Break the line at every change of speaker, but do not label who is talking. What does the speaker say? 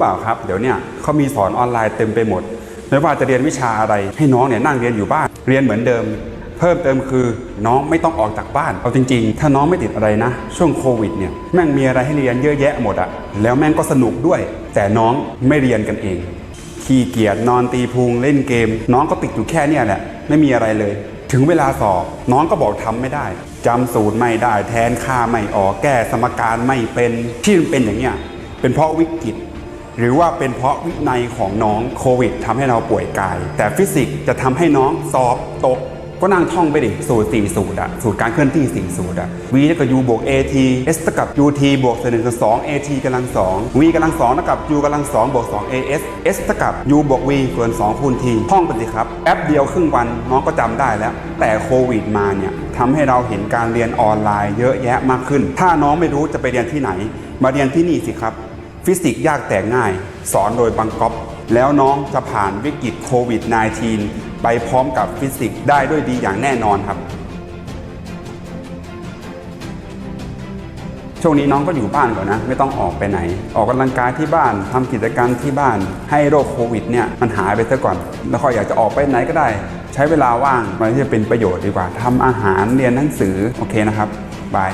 เปล่าครับ เดี๋ยวเนี่ยเขามีสอนออนไลน์เต็มไปหมด ไม่ว่าจะเรียนวิชาอะไร ให้น้องเนี่ยนั่งเรียนอยู่บ้าน เรียนเหมือนเดิม เพิ่มเติมคือน้องไม่ต้องออกจากบ้าน เอาจริง ๆ ถ้าน้องไม่ติดอะไรนะ ช่วงโควิดเนี่ยแม่งมีอะไรให้เรียนเยอะแยะหมดอะแล้วแม่งก็สนุกด้วย แต่น้องไม่เรียนกันเองขี้เกียจนอนตีพุงเล่นเกม น้องก็ติดอยู่แค่เนี่ยแหละไม่มีอะไรเลย ถึงเวลาสอบน้องก็บอกทำไม่ได้จำสูตรไม่ได้แทนค่าไม่ออกแก้สมการไม่เป็นที่มันเป็นอย่างเนี้ยเป็นเพราะวิกฤต หรือว่าเป็นเพราะวินัยของน้องโควิดทำให้เราป่วยกาย แต่ฟิสิกส์จะทำให้น้องสอบตกก็นั่งท่องไปดิสูตรสี่สูตรอะสูตรการเคลื่อนที่สี่สูตรอะ v เท่ากับ u บวก at s เท่ากับ ut บวก1ส่วนสอง at กำลังสอง v กำลังสองเท่ากับ u กำลังสองบวกสอง as s เท่ากับ u บวก v ส่วนสองคูณ t ท่องไปสิครับแอปเดียวครึ่งวันน้องก็จำได้แล้ว แต่โควิดมาเนี่ยทำให้เราเห็นการเรียนออนไลน์เยอะแยะมากขึ้น ถ้าน้องไม่รู้จะไปเรียนที่ไหน มาเรียนที่นี่สิครับ ฟิสิกส์ยากแต่ง่าย สอนโดยบังก๊อปแล้วน้องจะผ่านวิกฤตโควิด -19 ไปพร้อมกับฟิสิกส์ได้ด้วยดีอย่างแน่นอนครับ ช่วงนี้น้องก็อยู่บ้านก่อนนะ ไม่ต้องออกไปไหน ออกกำลังกายที่บ้านทำกิจกรรมที่บ้าน ให้โรคโควิดเนี่ยมันหายไปซะก่อน แล้วก็อยอยากจะออกไปไหนก็ได้ ใช้เวลาว่างมันที่จะเป็นประโยชน์ดีกว่าทำอาหารเรียนหนังสือโอเคนะครับบาย